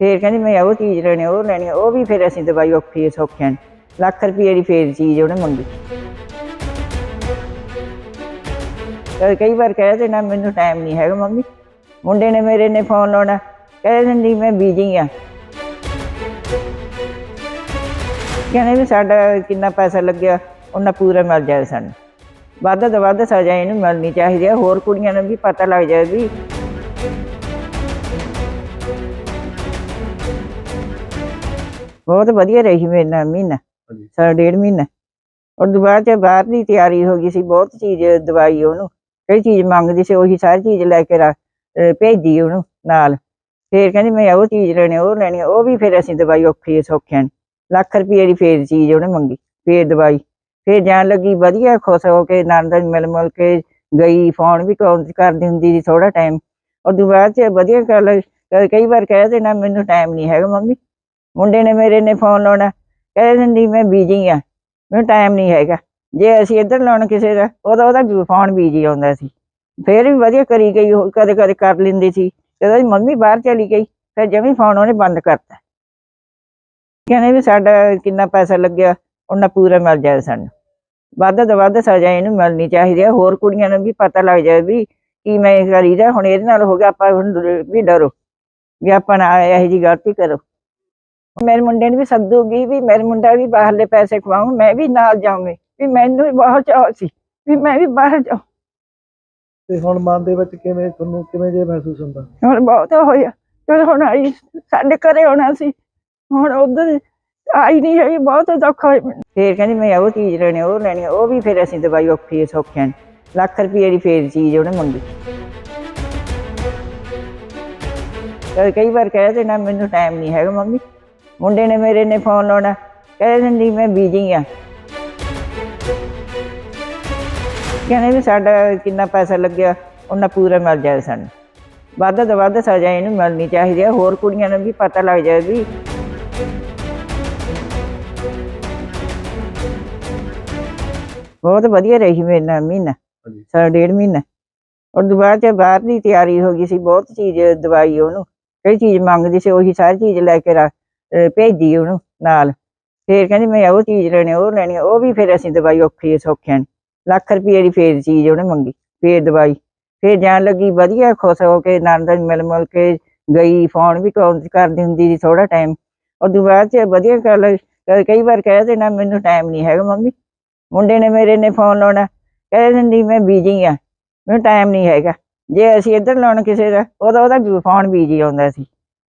ਫੇਰ ਕਹਿੰਦੀ ਮੈਂ ਉਹ ਚੀਜ਼ ਲੈਣੀ, ਉਹ ਲੈਣੀ, ਉਹ ਵੀ ਫਿਰ ਅਸੀਂ ਦਵਾਈ ਔਖੀ ਸੌਖਿਆਂ ਨੇ। ਲੱਖ ਰੁਪਏ ਦੀ ਫੇਰ ਚੀਜ਼ ਉਹਨੇ ਮੰਗੀ। ਤੇ ਕਈ ਵਾਰ ਕਹਿ ਦੇਣਾ, ਮੈਨੂੰ ਟਾਈਮ ਨਹੀਂ ਹੈਗਾ ਮੰਮੀ। ਮੁੰਡੇ ਨੇ ਮੇਰੇ ਨੇ ਫੋਨ ਲਾਉਣਾ। ਕਹਿ ਦਿੰਦੀ, ਮੈਂ ਬੀਜੀ ਆ। ਕਹਿੰਦੇ ਵੀ ਸਾਡਾ ਕਿੰਨਾ ਪੈਸਾ ਲੱਗਿਆ, ਉਹਨਾਂ ਪੂਰਾ ਮਿਲ ਜਾਏ ਸਾਨੂੰ। ਵੱਧ ਤੋਂ ਵੱਧ ਸਜ਼ਾ ਇਹਨੂੰ ਮਿਲਣੀ ਚਾਹੀਦੀ ਹੈ ਹੋਰ ਕੁੜੀਆਂ ਨੂੰ ਵੀ ਪਤਾ ਲੱਗ ਜਾਏ ਵੀ ਬਹੁਤ ਵਧੀਆ ਰਹੀ ਮੇਰੇ ਨਾਲ ਮਹੀਨਾ ਹਾਂਜੀ। ਸਾਡਾ ਡੇਢ ਮਹੀਨਾ। ਔਰ ਦੁਬਾਰਾ ਚ ਬਾਹਰ ਦੀ ਤਿਆਰੀ ਹੋ ਗਈ ਸੀ ਬਹੁਤ ਚੀਜ਼ ਦਵਾਈ ਉਹਨੂੰ ਕਈ ਚੀਜ਼ ਮੰਗਦੀ ਸੀ ਉਹੀ ਸਾਰੀ ਚੀਜ਼ ਲੈ ਕੇ ਰਾ- ਅਹ ਭੇਜੀ ਉਹਨੂੰ ਨਾਲ। ਫੇਰ ਕਹਿੰਦੀ ਮੈਂ ਉਹ ਚੀਜ਼ ਲੈਣੀ ਉਹ ਲੈਣੀ ਉਹ ਵੀ ਫਿਰ ਅਸੀਂ ਦਵਾਈ ਔਖੀ ਸੌਖਿਆਂ ਨੇ। ਲੱਖ ਰੁਪਏ ਦੀ ਫੇਰ ਚੀਜ਼ ਉਹਨੇ ਮੰਗੀ ਫੇਰ ਦਵਾਈ। ਫੇਰ ਜਾਣ ਲੱਗੀ ਵਧੀਆ ਖੁਸ਼ ਹੋ ਕੇ ਨੰਦ ਮਿਲ ਮਿਲ ਕੇ ਗਈ ਫੋਨ ਵੀ ਕਾਲ ਕਰਦੀ ਹੁੰਦੀ ਸੀ ਥੋੜਾ ਟਾਈਮ ਔਰ ਦੁਬਾਰਾ ਚ ਵਧੀਆ ਗੱਲ ਕਈ ਵਾਰ ਕਹਿ ਦੇਣਾ ਮੈਨੂੰ ਟਾਈਮ ਨਹੀਂ ਹੈਗਾ ਮੰਮੀ। ਮੁੰਡੇ ਨੇ ਮੇਰੇ ਨੇ ਫੋਨ ਲਾਉਣਾ, ਕਹਿ ਦਿੰਦੀ ਮੈਂ ਬੀਜੀ ਆ, ਮੈਨੂੰ ਟਾਈਮ ਨਹੀਂ ਹੈਗਾ। ਜੇ ਅਸੀਂ ਇੱਧਰ ਲਾਉਣ ਕਿਸੇ ਦਾ, ਉਹਦਾ ਉਹਦਾ ਫੋਨ ਬੀਜੀ ਆਉਂਦਾ ਸੀ। ਫੇਰ ਵੀ ਵਧੀਆ ਕਰੀ ਗਈ, ਉਹ ਕਦੇ ਕਦੇ ਕਰ ਲੈਂਦੀ ਸੀ। ਜਦੋਂ ਦੀ ਮੰਮੀ ਬਾਹਰ ਚਲੀ ਗਈ, ਫਿਰ ਜਮੀ ਫੋਨ ਉਹਨੇ ਬੰਦ ਕਰਤਾ। ਕਹਿੰਦੇ ਵੀ ਸਾਡਾ ਕਿੰਨਾ ਪੈਸਾ ਲੱਗਿਆ ਉਹਨਾਂ ਪੂਰਾ ਮਿਲ ਜਾਏ ਸਾਨੂੰ। ਵੱਧ ਤੋਂ ਵੱਧ ਸਜ਼ਾ ਇਹਨੂੰ ਮਿਲਣੀ ਚਾਹੀਦੀ ਹੈ ਹੋਰ ਕੁੜੀਆਂ ਨੂੰ ਵੀ ਪਤਾ ਲੱਗ ਜਾਏ ਵੀ ਕੀ ਮੈਂ ਕਰੀਦਾ, ਹੁਣ ਇਹਦੇ ਨਾਲ ਹੋ ਗਿਆ, ਆਪਾਂ ਹੁਣ ਵੀ ਡਰੋ। ਵੀ ਆਪਾਂ ਨਾ ਇਹੋ ਜੀ ਗਲਤੀ ਕਰੋ। ਮੇਰੇ ਮੁੰਡੇ ਨੂੰ ਵੀ ਸੱਦੂਗੀ ਵੀ ਮੇਰੇ ਮੁੰਡਾ ਵੀ ਬਾਹਰਲੇ ਪੈਸੇ ਖਵਾਉਂ ਮੈਂ ਵੀ ਨਾਲ ਜਾਊਂਗੀ। ਵੀ ਮੈਨੂੰ ਵੀ ਬਹੁਤ ਚਾਅ ਸੀ ਵੀ ਮੈਂ ਵੀ ਬਾਹਰ ਜਾਉਂ ਤੇ ਹੁਣ ਮਨ ਦੇ ਵਿੱਚ ਕਿਵੇਂ ਤੁਹਾਨੂੰ ਕਿਵੇਂ ਜੇ ਮਹਿਸੂਸ ਹੁੰਦਾ? ਹੁਣ ਬਹੁਤ ਹੋਇਆ ਜਦੋਂ ਹੁਣ ਆਈ ਸਾਡੇ ਘਰੇ ਆਉਣਾ ਸੀ ਹੁਣ ਉਧਰ ਆਈ ਨਹੀਂ ਹੈਗੀ ਬਹੁਤ ਦੁੱਖ ਹੋਇਆ ਫੇਰ ਕਹਿੰਦੀ ਮੈਂ ਉਹ ਚੀਜ਼ ਲੈਣੀ ਉਹ ਲੈਣੀ ਉਹ ਵੀ ਫਿਰ ਅਸੀਂ ਦਵਾਈ ਔਖੀ ਸੌਖਿਆਂ ਨੇ। ਲੱਖ ਰੁਪਏ ਦੀ ਫੇਰ ਚੀਜ਼ ਉਹਨੇ ਮੰਗੀ ਤੇ ਕਈ ਵਾਰ ਕਹਿ ਦੇਣਾ ਮੈਨੂੰ ਟਾਈਮ ਨਹੀਂ ਹੈਗਾ ਮੰਮੀ। ਮੁੰਡੇ ਨੇ ਮੇਰੇ ਨੇ ਫੋਨ ਲਾਉਣਾ। ਕਹਿ ਦਿੰਦੀ ਮੈਂ ਬੀਜੀ ਆ। ਕਹਿੰਦੇ ਵੀ ਸਾਡਾ ਕਿੰਨਾ ਪੈਸਾ ਲੱਗਿਆ ਉਹਨਾਂ ਪੂਰਾ ਮਿਲ ਜਾਏ ਸਾਨੂੰ। ਵੱਧ ਤੋਂ ਵੱਧ ਸਜ਼ਾ ਇਹਨੂੰ ਮਿਲਣੀ ਚਾਹੀਦੀ ਹੈ ਹੋਰ ਕੁੜੀਆਂ ਨੂੰ ਵੀ ਪਤਾ ਲੱਗ ਜਾਏ ਵੀ। ਬਹੁਤ ਵਧੀਆ ਰਹੀ ਮੇਰੇ ਨਾਲ ਮਹੀਨਾ ਸਾਡਾ ਡੇਢ ਮਹੀਨਾ। ਔਰ ਦੁਬਾਰਾ ਚ ਬਾਹਰ ਦੀ ਤਿਆਰੀ ਹੋ ਗਈ ਸੀ ਬਹੁਤ ਚੀਜ਼ ਦਵਾਈ ਉਹਨੂੰ ਕਈ ਚੀਜ਼ ਮੰਗਦੀ ਸੀ ਉਹੀ ਸਾਰੀ ਚੀਜ਼ ਲੈ ਕੇ ਰਾ- ਅਹ ਭੇਜੀ ਉਹਨੂੰ ਨਾਲ। ਫੇਰ ਕਹਿੰਦੀ ਮੈਂ ਉਹ ਚੀਜ਼ ਲੈਣੀ, ਉਹ ਲੈਣੀ, ਉਹ ਵੀ ਫਿਰ ਅਸੀਂ ਦਵਾਈ ਔਖੀ ਸੌਖਿਆਂ ਨੇ। ਲੱਖ ਰੁਪਏ ਦੀ ਫੇਰ ਚੀਜ਼ ਉਹਨੇ ਮੰਗੀ, ਫੇਰ ਦਵਾਈ। ਫੇਰ ਜਾਣ ਲੱਗੀ ਵਧੀਆ ਖੁਸ਼ ਹੋ ਕੇ ਨੰਦ ਮਿਲ ਮਿਲ ਕੇ ਗਈ, ਫੋਨ ਵੀ ਕਾਲ ਕਰਦੀ ਹੁੰਦੀ ਸੀ ਥੋੜਾ ਟਾਈਮ। ਔਰ ਬਾਅਦ ਚ ਵਧੀਆ ਗੱਲ ਕਈ ਵਾਰ ਕਹਿ ਦੇਣਾ, ਮੈਨੂੰ ਟਾਈਮ ਨਹੀਂ ਹੈਗਾ ਮੰਮੀ। ਮੁੰਡੇ ਨੇ ਮੇਰੇ ਨੇ ਫੋਨ ਲਾਉਣਾ, ਕਹਿ ਦਿੰਦੀ, ਮੈਂ ਬੀਜੀ ਆ, ਮੈਨੂੰ ਟਾਈਮ ਨਹੀਂ ਹੈਗਾ। ਜੇ ਅਸੀਂ ਇੱਧਰ ਲਾਉਣ ਕਿਸੇ ਦਾ ਉਹਦਾ ਉਹਦਾ ਫੋਨ ਬੀਜੀ ਆਉਂਦਾ ਸੀ।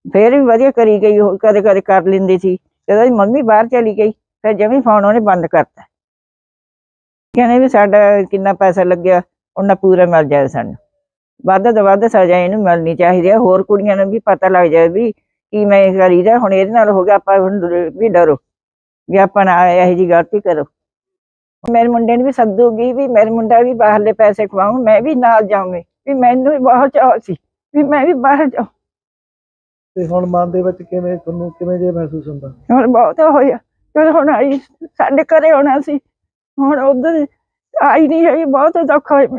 ਫੇਰ ਵੀ ਵਧੀਆ ਕਰੀ ਗਈ, ਉਹ ਕਦੇ ਕਦੇ ਕਰ ਲੈਂਦੀ ਸੀ। ਜਦੋਂ ਦੀ ਮੰਮੀ ਬਾਹਰ ਚਲੀ ਗਈ, ਫਿਰ ਜਮੀ ਫੋਨ ਉਹਨੇ ਬੰਦ ਕਰਤਾ। ਕਹਿੰਦੇ ਵੀ ਸਾਡਾ ਕਿੰਨਾ ਪੈਸਾ ਲੱਗਿਆ, ਉਹਨਾਂ ਪੂਰਾ ਮਿਲ ਜਾਏ ਸਾਨੂੰ। ਵੱਧ ਤੋਂ ਵੱਧ ਸਜ਼ਾ ਇਹਨੂੰ ਮਿਲਣੀ ਚਾਹੀਦੀ ਹੈ ਹੋਰ ਕੁੜੀਆਂ ਨੂੰ ਵੀ ਪਤਾ ਲੱਗ ਜਾਏ ਵੀ ਕੀ ਮੈਂ ਕਰੀਦਾ ਹੁਣ ਇਹਦੇ ਨਾਲ ਹੋ ਗਿਆ, ਆਪਾਂ ਹੁਣ ਵੀ ਡਰੋ। ਵੀ ਆਪਾਂ ਨਾ ਇਹੋ ਜੀ ਗਲਤੀ ਕਰੋ। ਮੇਰੇ ਮੁੰਡੇ ਨੂੰ ਵੀ ਸੱਦੂਗੀ ਵੀ ਮੇਰੇ ਮੁੰਡਾ ਵੀ ਬਾਹਰਲੇ ਪੈਸੇ ਖਵਾਉਂ ਮੈਂ ਵੀ ਨਾਲ ਜਾਊਂਗੀ। ਵੀ ਮੈਨੂੰ ਵੀ ਬਹੁਤ ਚਾਅ ਸੀ। ਵੀ ਮੈਂ ਵੀ ਬਾਹਰ ਜਾਉਂ ਤੇ ਹੁਣ ਮਨ ਦੇ ਵਿੱਚ ਕਿਵੇਂ ਤੁਹਾਨੂੰ ਕਿਵੇਂ ਜੇ ਮਹਿਸੂਸ ਹੁੰਦਾ? ਹੁਣ ਬਹੁਤ ਹੋਇਆ ਜਦੋਂ ਹੁਣ ਆਈ, ਸਾਡੇ ਘਰੇ ਆਉਣਾ ਸੀ। ਹੁਣ ਉਧਰ ਆਈ ਨਹੀਂ ਹੈਗੀ ਬਹੁਤ ਦੁੱਖ ਹੋਇਆ ਮੈਨੂੰ।